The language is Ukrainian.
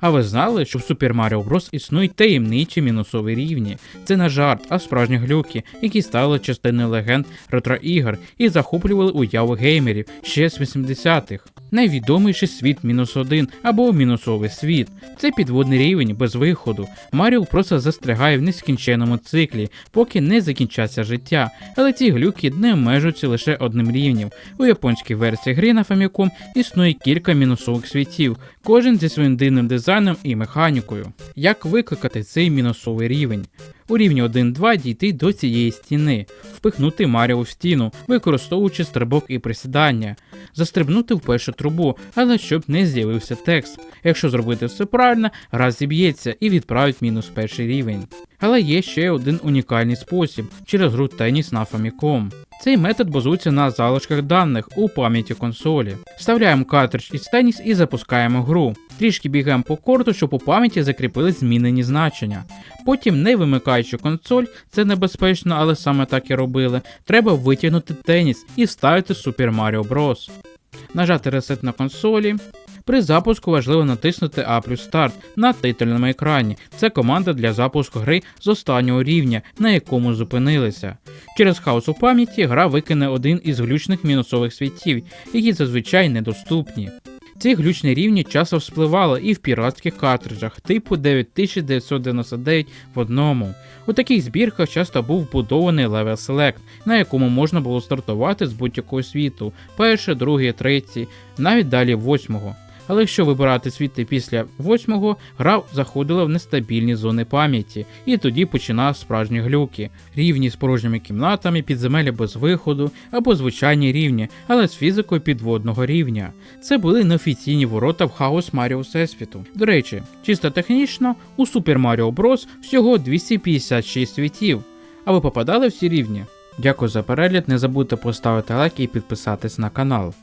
А ви знали, що в Super Mario Bros. існують таємничі мінусові рівні? Це не жарт, а справжні глюки, які стали частиною легенд ретро-ігор і захоплювали уяву геймерів ще з 80-х. Найвідоміший світ мінус один або мінусовий світ. Це підводний рівень без виходу. Маріо просто застрягає в нескінченому циклі, поки не закінчаться життя. Але ці глюки не обмежуються лише одним рівнем. У японській версії гри на Famicom існує кілька мінусових світів, кожен зі своїм дивним дизайном і механікою. Як викликати цей мінусовий рівень? У рівні 1-2 дійти до цієї стіни, впихнути Маріо в стіну, використовуючи стрибок і присідання, застрибнути в першу трубу, але щоб не з'явився текст. Якщо зробити все правильно, гра зіб'ється і відправить мінус перший рівень. Але є ще один унікальний спосіб через гру теніс на Famicom. Цей метод базується на залишках даних у пам'яті консолі. Вставляємо картридж із теніс і запускаємо гру. Трішки бігаємо по корту, щоб у пам'яті закріпились змінені значення. Потім, не вимикаючи консоль, це небезпечно, але саме так і робили. Треба витягнути теніс і вставити Super Mario Bros. Нажати ресет на консолі. При запуску важливо натиснути A плюс Start на титульному екрані. Це команда для запуску гри з останнього рівня, на якому зупинилися. Через хаос у пам'яті гра викине один із глючних мінусових світів, які зазвичай недоступні. Ці глючні рівні часто вспливали і в піратських картриджах типу 9999 в одному. У таких збірках часто був вбудований Level Select, на якому можна було стартувати з будь-якого світу, перший, другий, третій, навіть далі восьмого. Але якщо вибирати світи після восьмого, гра заходила в нестабільні зони пам'яті, і тоді починав справжні глюки, рівні з порожніми кімнатами, підземелля без виходу або звичайні рівні, але з фізикою підводного рівня. Це були неофіційні ворота в хаос Маріо Всесвіту. До речі, чисто технічно, у Super Mario Bros. всього 256 світів. А ви попадали в ці рівні? Дякую за перегляд, не забудьте поставити лайк і підписатись на канал.